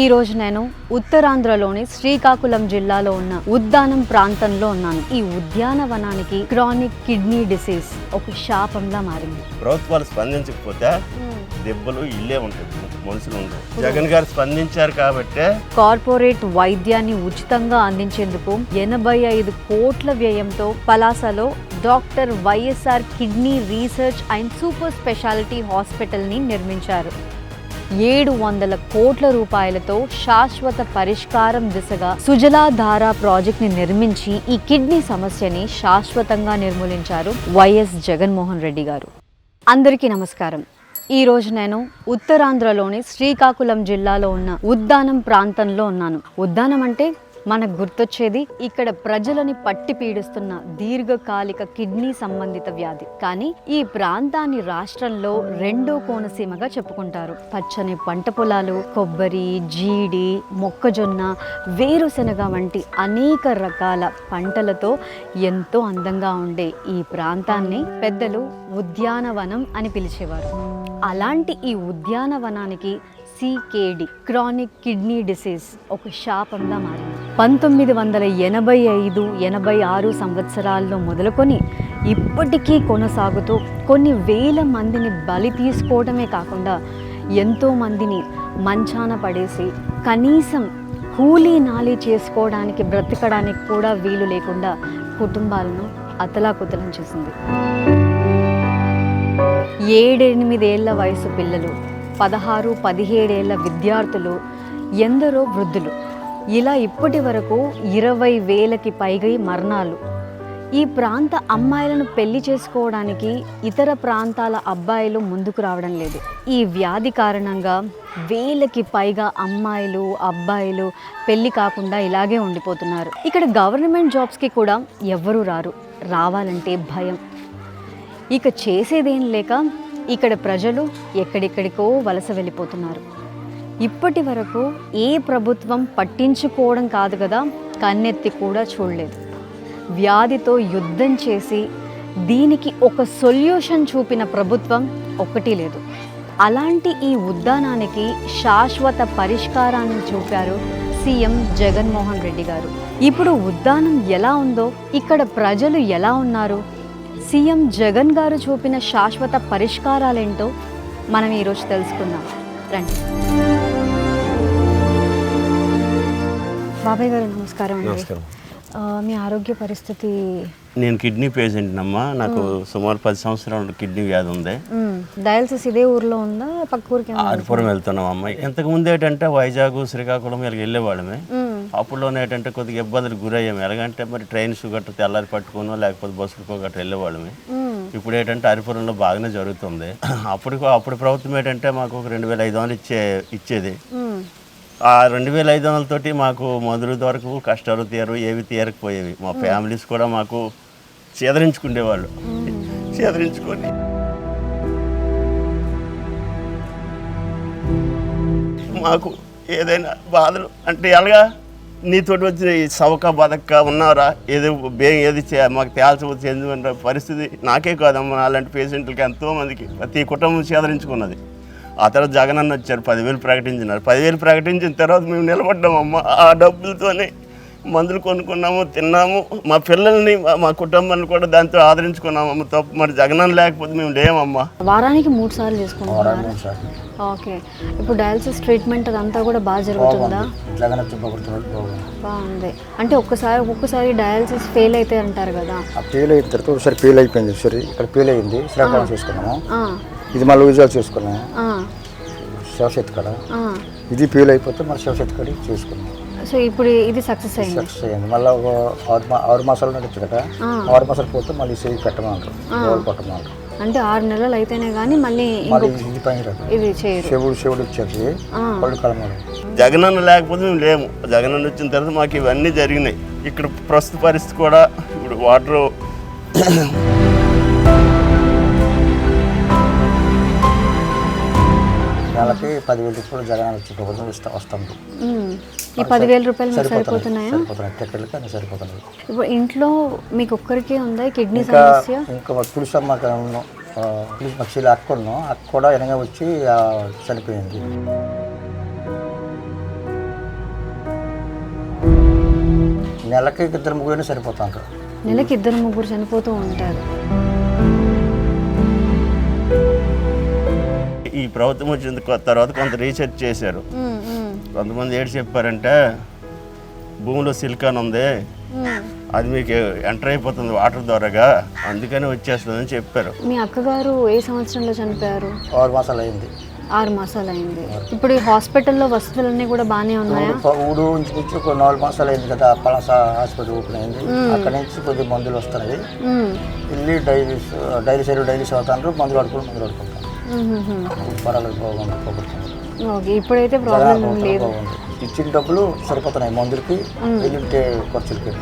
ఈ రోజు నేను ఉత్తరాంధ్రలోని శ్రీకాకుళం జిల్లాలో ఉన్న ఉద్దానం ప్రాంతంలో ఉన్నాను. ఈ ఉద్యానవనానికి క్రానిక్ కిడ్నీ డిసీజ్ ఒక శాపంలా మారింది. ప్రభుత్వాలు స్పందించకపోతే దెబ్బలు ఇల్లే ఉంటుంది మనుషులు ఉండవు జగన్ గారు స్పందించారు కాబట్టే కార్పొరేట్ వైద్యాన్ని ఉచితంగా అందించేందుకు ఎనభై ఐదు కోట్ల వ్యయంతో పలాసలో doctor YSR kidney research and super speciality హాస్పిటల్ని నిర్మించారు. ఏడు వందల కోట్ల రూపాయలతో శాశ్వత పరిష్కారం దిశగా సుజలాధార ప్రాజెక్ట్ని నిర్మించి ఈ కిడ్నీ సమస్యని శాశ్వతంగా నిర్మూలించారు వైఎస్ జగన్మోహన్ రెడ్డి గారు. అందరికీ నమస్కారం. ఈ రోజు నేను ఉత్తరాంధ్రలోని శ్రీకాకుళం జిల్లాలో ఉన్న ఉద్దానం ప్రాంతంలో ఉన్నాను. ఉద్దానం అంటే మనకు గుర్తొచ్చేది ఇక్కడ ప్రజలని పట్టి పీడిస్తున్న దీర్ఘకాలిక కిడ్నీ సంబంధిత వ్యాధి. కానీ ఈ ప్రాంతాన్ని రాష్ట్రంలో రెండో కోనసీమగా చెప్పుకుంటారు. పచ్చని పంట పొలాలు కొబ్బరి జీడి మొక్కజొన్న వేరుశనగ వంటి అనేక రకాల పంటలతో ఎంతో అందంగా ఉండే ఈ ప్రాంతాన్ని పెద్దలు ఉద్యానవనం అని పిలిచేవారు. అలాంటి ఈ ఉద్యానవనానికి సికేడి క్రానిక్ కిడ్నీ డిసీజ్ ఒక శాపంగా మారింది. పంతొమ్మిది వందల ఎనభై ఐదు ఎనభై ఆరు సంవత్సరాల్లో మొదలుకొని ఇప్పటికీ కొనసాగుతూ కొన్ని వేల మందిని బలి తీసుకోవడమే కాకుండా ఎంతో మందిని మంచాన పడేసి కనీసం కూలీ నాలి చేసుకోవడానికి బ్రతకడానికి కూడా వీలు లేకుండా కుటుంబాలను అతలాకుతలం చేసింది. ఏడెనిమిదేళ్ళ వయసు పిల్లలు పదహారు పదిహేడేళ్ళ విద్యార్థులు ఎందరో వృద్ధులు. ఇలా ఇప్పటి వరకు ఇరవై వేలకి పైగా మరణాలు ఈ ప్రాంత అమ్మాయిలను పెళ్ళి చేసుకోవడానికి ఇతర ప్రాంతాల అబ్బాయిలు ముందుకు రావడం లేదు. ఈ వ్యాధి కారణంగా వేలకి పైగా అమ్మాయిలు అబ్బాయిలు పెళ్ళి కాకుండా ఇలాగే ఉండిపోతున్నారు. ఇక్కడ గవర్నమెంట్ జాబ్స్కి కూడా ఎవ్వరూ రారు. రావాలంటే భయం. ఇక చేసేదేం లేక ఇక్కడ ప్రజలు ఎక్కడెక్కడికో వలస వెళ్ళిపోతున్నారు. ఇప్పటి వరకు ఏ ప్రభుత్వం పట్టించుకోవడం కాదు కదా కన్నెత్తి కూడా చూడలేదు. వ్యాధితో యుద్ధం చేసి దీనికి ఒక సొల్యూషన్ చూపిన ప్రభుత్వం ఒకటి లేదు. అలాంటి ఈ ఉద్దానానికి శాశ్వత పరిష్కారాన్ని చూపారు సీఎం జగన్మోహన్ రెడ్డి గారు. ఇప్పుడు ఉద్దానం ఎలా ఉందో ఇక్కడ ప్రజలు ఎలా ఉన్నారు సీఎం జగన్ గారు చూపిన శాశ్వత పరిష్కారాలేంటో మనం ఈరోజు తెలుసుకుందాం. రండి. బాబాయ్ గారు నమస్కారం నమస్కారం. మీ ఆరోగ్య పరిస్థితి? నేను కిడ్నీ పేషెంట్ అమ్మా. నాకు సుమారు పది సంవత్సరాల కిడ్నీ వ్యాధి ఉంది. డయాలసిస్ ఇదే ఊర్లో ఉందా? పక్క ఊరికి? ఆరిపురం వెళ్తున్నాం అమ్మ. ఇంతకు ముందు ఏంటంటే వైజాగ్ శ్రీకాకుళం వీళ్ళకి వెళ్ళేవాళ్ళమే. అప్పుడులోనే ఏంటంటే కొద్దిగా ఇబ్బందులు గురయ్యాము ఎలాగంటే మరి ట్రైన్స్ గట్రా తెల్లారి పట్టుకునో లేకపోతే బస్సులకో గట్రా వెళ్ళేవాళ్ళమే. ఇప్పుడు ఏంటంటే అరిపురంలో బాగానే జరుగుతుంది. అప్పుడు అప్పుడు ప్రభుత్వం ఏంటంటే మాకు ఒక రెండు వేల ఐదు వందలు ఇచ్చే ఇచ్చేది. ఆ రెండు వేల ఐదు వందలతోటి మాకు మొదలు వరకు కష్టాలు తీయరు ఏవి తీయకపోయేవి. మా ఫ్యామిలీస్ కూడా మాకు చేదరించుకునేవాళ్ళు చేదరించుకొని. మాకు ఏదైనా బాధలు అంటే ఎలాగా? నీతోటి వచ్చిన ఈ సవక బతక ఉన్నారా? ఏదో బే ఏది చే- మాకు తేల్చి చెందిన పరిస్థితి నాకే కాదమ్మా. అలాంటి పేషెంట్లకి ఎంతోమందికి ప్రతి కుటుంబం చేదరించుకున్నది. ఆ తర్వాత జగన్ అన్న వచ్చారు పదివేలు ప్రకటించినారు. పదివేలు ప్రకటించిన తర్వాత మేము నిలబడ్డామమ్మ ఆ డబ్బులతోనే మందులు కొనుక్కున్నాము తిన్నాము. మా పిల్లల్ని మా- కుటుంబాన్ని కూడా దాంతో ఆదరించుకున్నామమ్మ తప్ప మరి జగనన్న లేకపోతే మేము లేమమ్మా. వారానికి మూడు సార్లు చేసుకుంటున్నారా? ఓకే. ఇప్పుడు డయాలసిస్ ట్రీట్మెంట్ అదంతా కూడా బాగా జరుగుతుందా? బాగుంది. అంటే ఒక్కసారి ఒక్కొక్కసారి డయాలసిస్ ఫెయిల్ అయితే అంటారు కదా? ఆ ఫెయిల్ అయిన తర్వాత ఒకసారి ఫెయిల్ అయిపోయింది సరే ఇక్కడ ఫెయిల్ అయింది. శ్రీకాకుళం చూసుకున్నాము. ఇది మళ్ళీ విజయాలు చూసుకున్నాము ఆ, శివశక్తి కడ. ఆ. ఇది ఫెయిల్ అయిపోతే మళ్ళీ శివశక్తి కడి చూసుకున్నాం. సో ఇప్పుడు ఇది సక్సెస్ అయింది. సక్సెస్ అయ్యింది మళ్ళీ ఒక ఆరు మా ఆరు మాసాలు నడుస్తుంది కదా. ఆరు మాసాలు పోతే మళ్ళీ సేవి పెట్టమంటారు గోల్ కొట్టమంటారు. అంటే ఆరు నెలలు అయితేనే కానీ మళ్ళీ ఇది పని రాదు. ఇది చేయరు. శివుడు శివుడు వచ్చేది ఆ. పళ్ళు కలమాడు జగనన్న లేకపోతే మేము లేము. జగనన్న వచ్చిన తర్వాత మాకు ఇవన్నీ జరిగినాయి. ఇక్కడ ప్రస్తుత పరిస్థితి కూడా ఇప్పుడు వాటర్ నెలకి పదివేల రూపాయలు జగన్ వచ్చి ప్రభుత్వం ఇస్తా ఈ పదివేల రూపాయలు సరిపోతున్నాయా. సరిపోతున్నాయి? టికెట్లకి ఇప్పుడు ఇంట్లో మీకు ఒక్కరికే ఉందా కిడ్నీ సమస్య? ఇంకా పులుసమ్మ పులుసు పక్షులు అక్కను అక్క కూడా వెనక వచ్చి చనిపోయింది. నెలకి ఇద్దరు ముగ్గురు సరిపోతాం నెలకి ఇద్దరు ముగ్గురు చనిపోతూ ఉంటారు. ఈ ప్రభుత్వం వచ్చిన తర్వాత కొంత రీసెర్చ్ చేశారు. కొంతమంది ఏడు చెప్పారంటే భూమిలో సిలికాన్ ఉంది. అది మీకు ఎంటర్ అయిపోతుంది వాటర్ ద్వారాగా. అందుకని వచ్చేస్తుందని చెప్పారు. మీ అక్కగారు ఏ సంవత్సరంలో చనిపోయారు? ఆరు మాసాలు అయింది ఆరు మాసాలు అయింది ఇప్పుడు ఈ హాస్పిటల్లో వసతులన్నీ కూడా బాగానే ఉన్నాయా? ఊరు నుంచి నుంచి ఒక నాలుగు మాసాలు అయింది కదా పలాస హాస్పిటల్ ఓపెన్ అయింది. అక్కడ నుంచి కొద్ది మందులు వస్తున్నాయి. వెళ్ళి డైలీస్ డైలీ సైడ్ డైలీస్ అవుతాను మందులు ఆడుకుని మందులు ఆడుకుంటాను బాగుంది ఓకే ఇప్పుడైతే ప్రాబ్లం లేదు. ఇచ్చిన డబ్బులు సరిపోతున్నాయి మందులకి వెళ్ళింటే ఖర్చులకి.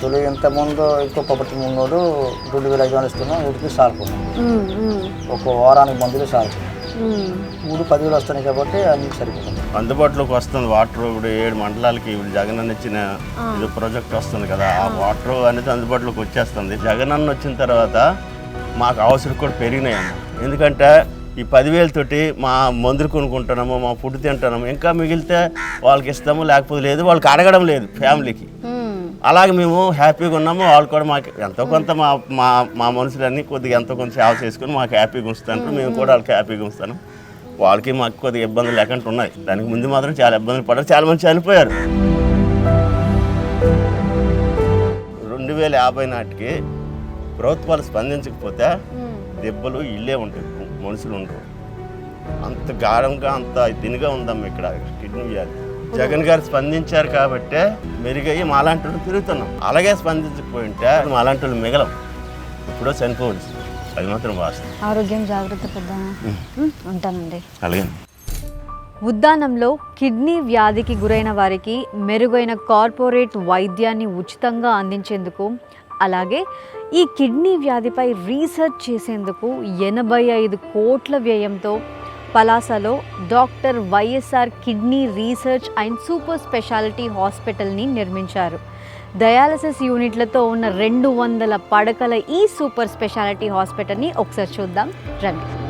తొలి ఎంత ముందు ఇంకో పబ్బటి ముందు రెండు వేల ఐదు వందలు ఇస్తున్నాం వీటికి ఉమ్, ఒక వారానికి మందులు సారిపోతుంది ఉమ్. మూడు పదివేలు వస్తున్నాయి కాబట్టి అన్ని సరిపోతుంది. అందుబాటులోకి వస్తుంది వాటర్ ఇప్పుడు ఏడు మండలాలకి ఇప్పుడు జగన్ అన్న ఇచ్చిన ఇది ప్రాజెక్ట్ వస్తుంది కదా ఆ వాటర్ అనేది అందుబాటులోకి వచ్చేస్తుంది. జగన్ అన్న వచ్చిన తర్వాత మాకు అవసరం కూడా పెరిగినాయి అన్న. ఎందుకంటే ఈ పదివేలతోటి మా మందులు కొనుక్కుంటున్నాము మా ఫుడ్ తింటున్నాము. ఇంకా మిగిలితే వాళ్ళకి ఇస్తాము లేకపోతే లేదు. వాళ్ళకి అడగడం లేదు ఫ్యామిలీకి. ఉమ్, అలాగే మేము హ్యాపీగా ఉన్నాము. వాళ్ళు కూడా మాకు ఎంతో కొంత మా మా మా మనుషులన్నీ కొద్దిగా ఎంతో కొంత సేవ చేసుకుని మాకు హ్యాపీగా ఉంచుతాను మేము కూడా వాళ్ళకి హ్యాపీగా ఉంచుతాను. వాళ్ళకి మాకు కొద్దిగా ఇబ్బందులు లేకుండా ఉన్నాయి. దానికి ముందు మాత్రం చాలా ఇబ్బందులు పడ్డారు. చాలా మంది చనిపోయారు. రెండు వేల యాభై నాటికి ప్రభుత్వాలు స్పందించకపోతే ఉమ్. దెబ్బలు ఇల్లే ఉంటాయి. మనుషులు ఉండరు అంత గాఢంగా అంత దీనిగా ఉందమ్మ ఇక్కడ కిడ్నీ వ్యాధి. జగన్ గారు స్పందించారు కాబట్టే మెరుగయ్యి మాలాంటి వాళ్ళు తిరుగుతున్నాం. అలాగే స్పందించకపోయింటే మాలాంటి వాళ్ళు మిగలం. ఎప్పుడో చనిపోవచ్చు అది మాత్రం వాస్తవం. ఆరోగ్యం జాగ్రత్త ఉంటానండి. అలాగే. ఉద్దానంలో కిడ్నీ వ్యాధికి గురైన వారికి మెరుగైన కార్పొరేట్ వైద్యాన్ని ఉచితంగా అందించేందుకు అలాగే ఈ కిడ్నీ వ్యాధిపై రీసెర్చ్ చేసేందుకు ఎనభై ఐదు కోట్ల వ్యయంతో పలాసలో doctor YSR kidney research and super speciality హాస్పిటల్ని నిర్మించారు. డయాలసిస్ యూనిట్లతో ఉన్న రెండు వందల పడకల ఈ సూపర్ స్పెషాలిటీ హాస్పిటల్ని ఒకసారి చూద్దాం. రండి.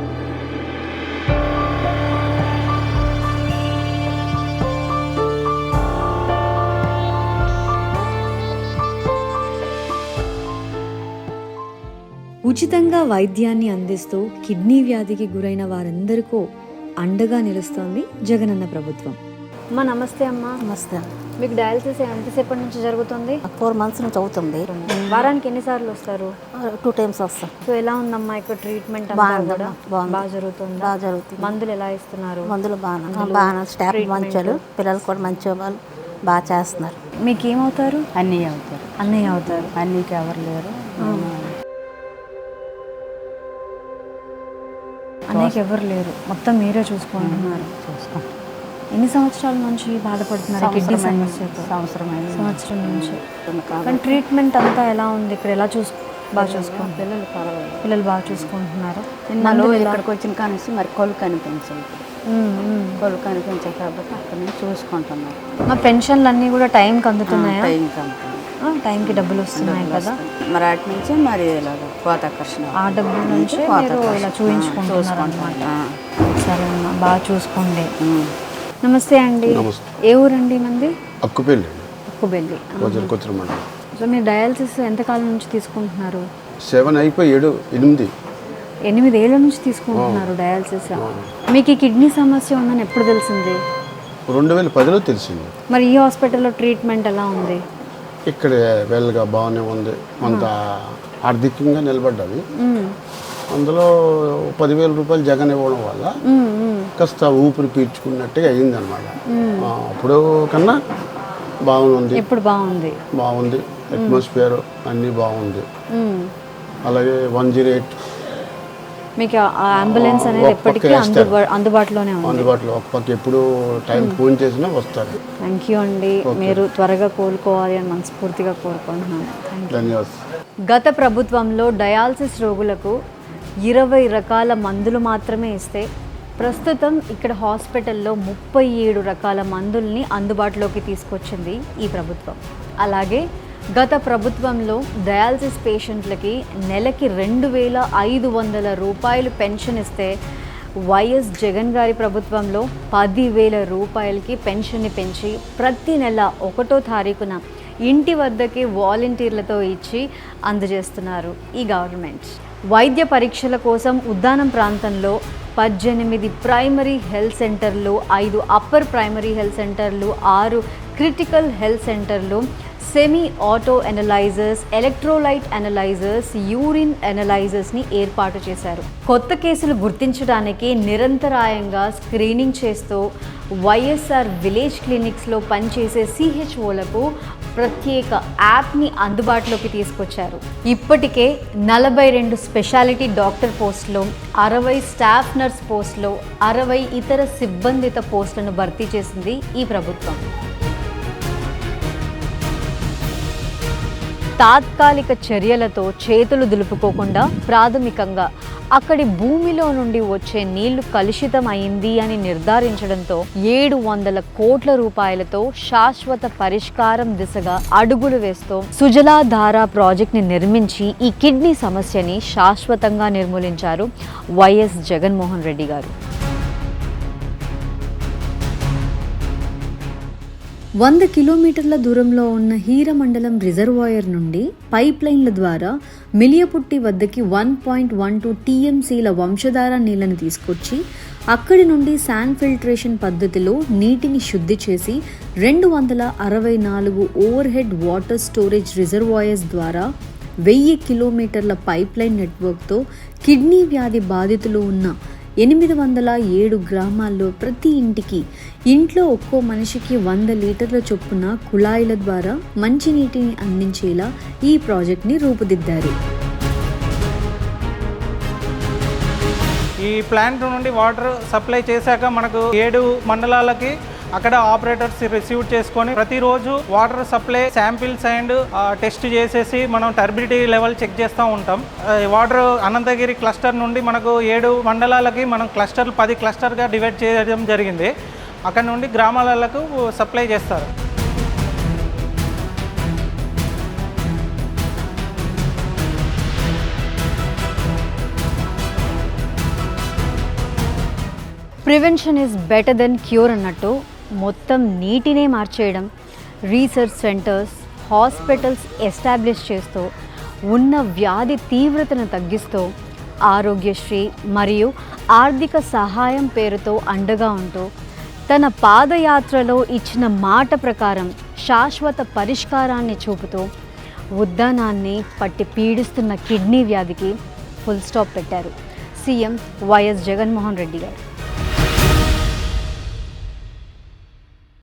ఉచితంగా వైద్యాన్ని అందిస్తూ కిడ్నీ వ్యాధికి గురైన వారందరికీ అండగా నిలుస్తోంది జగనన్న ప్రభుత్వం. అమ్మా నమస్తే అమ్మా. నమస్తే మీకు డయాలసిస్ ఎంతసేపటి నుంచి జరుగుతుంది? ఫోర్ మంత్స్ నుంచి అవుతుంది. వారానికి ఎన్నిసార్లు వస్తారు? టూ టైమ్స్ వస్తాం. సో ఎలా ఉందమ్మా ఇక్కడ ట్రీట్మెంట్ బాగుంది. బాగా జరుగుతుంది? బాగా జరుగుతుంది. మందులు ఎలా ఇస్తున్నారు? మందులు బాగా బాగా స్టాఫ్ మంచోళ్ళు పిల్లలు కూడా మంచి వాళ్ళు బాగా చేస్తున్నారు. మీకు ఏమవుతారు అన్నీ అవుతారు. అన్నయ్య అవుతారు. అన్నీకి ఎవరు లేరు. అన్నయ్యకి ఎవరు లేరు. మొత్తం మీరే చూసుకుంటున్నారు చూసుకుంటాం ఎన్ని సంవత్సరాల నుంచి బాధపడుతున్నారు కిడ్నీ. సమస్యతో? సంవత్సరం సంవత్సరం నుంచి కానీ ట్రీట్మెంట్ అంతా ఎలా ఉంది ఇక్కడ? ఎలా చూసు బాగా చూసుకుంటున్నారు పిల్లలు పర్వాలేదు. పిల్లలు బాగా చూసుకుంటున్నారు. చిన్నలో ఇక్కడికి వచ్చిన కానిసి మరి కొలు కనిపించదు. కొలు కనిపించాయి కాబట్టి అక్కడ నుంచి చూసుకుంటున్నారు మా పెన్షన్లు అన్నీ కూడా టైంకి అందుతున్నాయా? టైం కంపెనీ ఆ, టైంకి డబ్బులు వస్తున్నాయి కదా. మరి అటు నుంచి మరి ఇలాగ కోతాకర్షణ ఆ డబ్బుల నుంచి మీరు ఇలా చూపించుకుంటున్నారు అనమాట సరే అమ్మా బాగా చూసుకోండి. నమస్తే అండి. ఏ ఊరండి మంది? అక్కుపల్లి ఉక్కుబెల్లి మండలం. సో మీరు డయాలసిస్ ఎంతకాలం నుంచి తీసుకుంటున్నారు? సెవెన్ అయిపోయి ఏడు ఎనిమిది. ఎనిమిది ఏళ్ళ నుంచి తీసుకుంటున్నారు డయాలసిస్. మీకు ఈ కిడ్నీ సమస్య ఉందని ఎప్పుడు తెలిసింది? రెండు వేల పదిలో తెలిసింది. మరి ఈ హాస్పిటల్లో ట్రీట్మెంట్ ఎలా ఉంది? ఇక్కడ వెల్గా బాగానే ఉంది కొంత ఆర్థికంగా నిలబడ్డది. అందులో పదివేల రూపాయలు జగన్ ఇవ్వడం వల్ల. కాస్త ఊపిరి పీల్చుకున్నట్టుగా అయింది అనమాట అప్పుడు కన్నా బాగుంది ఇప్పుడు బాగుంది బాగుంది అట్మాస్ఫియర్ అన్నీ బాగుంది. అలాగే వన్ జీరో ఎయిట్ మీకు ఆ అంబులెన్స్ అనేది ఎప్పటికీ అందుబాటులోనే ఉంది. అందుబాటులో ఎప్పుడు టైం ఫోన్ చేసినా వస్తారు. థ్యాంక్ యూ అండి. మీరు త్వరగా కోలుకోవాలి అని మనస్ఫూర్తిగా కోరుకుంటున్నాను. ధన్యవాదాలు. గత ప్రభుత్వంలో డయాలసిస్ రోగులకు ఇరవై రకాల మందులు మాత్రమే ఇస్తే ప్రస్తుతం ఇక్కడ హాస్పిటల్లో ముప్పై ఏడు రకాల మందుల్ని అందుబాటులోకి తీసుకొచ్చింది ఈ ప్రభుత్వం. అలాగే గత ప్రభుత్వంలో డయాలసిస్ పేషెంట్లకి నెలకి రెండు వేల ఐదు వందల రూపాయలు పెన్షన్ ఇస్తే వైఎస్ జగన్ గారి ప్రభుత్వంలో పదివేల రూపాయలకి పెన్షన్ని పెంచి ప్రతి నెల ఒకటో తారీఖున ఇంటి వద్దకి వాలంటీర్లతో ఇచ్చి అందజేస్తున్నారు ఈ గవర్నమెంట్. వైద్య పరీక్షల కోసం ఉద్దానం ప్రాంతంలో పద్దెనిమిది ప్రైమరీ హెల్త్ సెంటర్లు ఐదు అప్పర్ ప్రైమరీ హెల్త్ సెంటర్లు ఆరు క్రిటికల్ హెల్త్ సెంటర్లు semi auto analysers electrolyte analysers urine అనలైజర్స్ని ఏర్పాటు చేశారు. కొత్త కేసులు గుర్తించడానికి నిరంతరాయంగా స్క్రీనింగ్ చేస్తూ వైఎస్ఆర్ విలేజ్ క్లినిక్స్లో పనిచేసే సిహెచ్ఓలకు ప్రత్యేక యాప్ని అందుబాటులోకి తీసుకొచ్చారు. ఇప్పటికే నలభై రెండు స్పెషాలిటీ డాక్టర్ పోస్టులు అరవై స్టాఫ్ నర్స్ పోస్టులు అరవై ఇతర సిబ్బందిత పోస్టులను భర్తీ చేసింది ఈ ప్రభుత్వం. తాత్కాలిక చర్యలతో చేతులు దులుపుకోకుండా ప్రాథమికంగా అక్కడి భూమిలో నుండి వచ్చే నీళ్ళు కలుషితం అయింది అని నిర్ధారించడంతో ఏడు వందల కోట్ల రూపాయలతో శాశ్వత పరిష్కారం దిశగా అడుగులు వేస్తూ సుజలాధార ప్రాజెక్ట్ని నిర్మించి ఈ కిడ్నీ సమస్యని శాశ్వతంగా నిర్మూలించారు వైఎస్ జగన్మోహన్ రెడ్డి గారు. వంద కిలోమీటర్ల దూరంలో ఉన్న హీరమండలం రిజర్వాయర్ నుండి పైప్ లైన్ల ద్వారా మిలియపుట్టి వద్దకి వన్ పాయింట్ వన్ టూ టీఎంసీల వంశధార నీళ్ళను తీసుకొచ్చి అక్కడి నుండి శాండ్ ఫిల్టరేషన్ పద్ధతిలో నీటిని శుద్ధి చేసి రెండు వందల అరవై నాలుగు overhead water storage reservoirs ద్వారా వెయ్యి కిలోమీటర్ల పైప్ లైన్ నెట్వర్క్తో కిడ్నీ వ్యాధి బాధితులు ఉన్న ఎనిమిది వందల ఏడు గ్రామాల్లో ప్రతి ఇంటికి ఇంట్లో ఒక్కో మనిషికి వంద లీటర్ల చొప్పున కుళాయిల ద్వారా మంచినీటిని అందించేలా ఈ ప్రాజెక్ట్ని రూపుదిద్దారు. ఈ ప్లాంట్ నుండి వాటర్ సప్లై చేశాక మనకు ఏడు మండలాలకి అక్కడ ఆపరేటర్స్ రిసీవ్ చేసుకొని ప్రతిరోజు water supply samples and test చేసేసి మనం టర్బిడిటీ లెవెల్ చెక్ చేస్తూ ఉంటాం. వాటర్ అనంతగిరి క్లస్టర్ నుండి మనకు ఏడు మండలాలకి మనం క్లస్టర్ పది క్లస్టర్గా డివైడ్ చేయడం జరిగింది. అక్కడ నుండి గ్రామాలకు సప్లై చేస్తారు. Prevention is better than cure అన్నట్టు మొత్తం నీటినే మార్చేయడం రీసెర్చ్ సెంటర్స్ హాస్పిటల్స్ ఎస్టాబ్లిష్ చేస్తూ ఉన్న వ్యాధి తీవ్రతను తగ్గిస్తూ ఆరోగ్యశ్రీ మరియు ఆర్థిక సహాయం పేరుతో అండగా ఉంటూ తన పాదయాత్రలో ఇచ్చిన మాట ప్రకారం శాశ్వత పరిష్కారాన్ని చూపుతూ ఉద్దానాన్ని పట్టి పీడిస్తున్న కిడ్నీ వ్యాధికి ఫుల్ స్టాప్ పెట్టారు. CM YS Jaganmohan Reddy garu.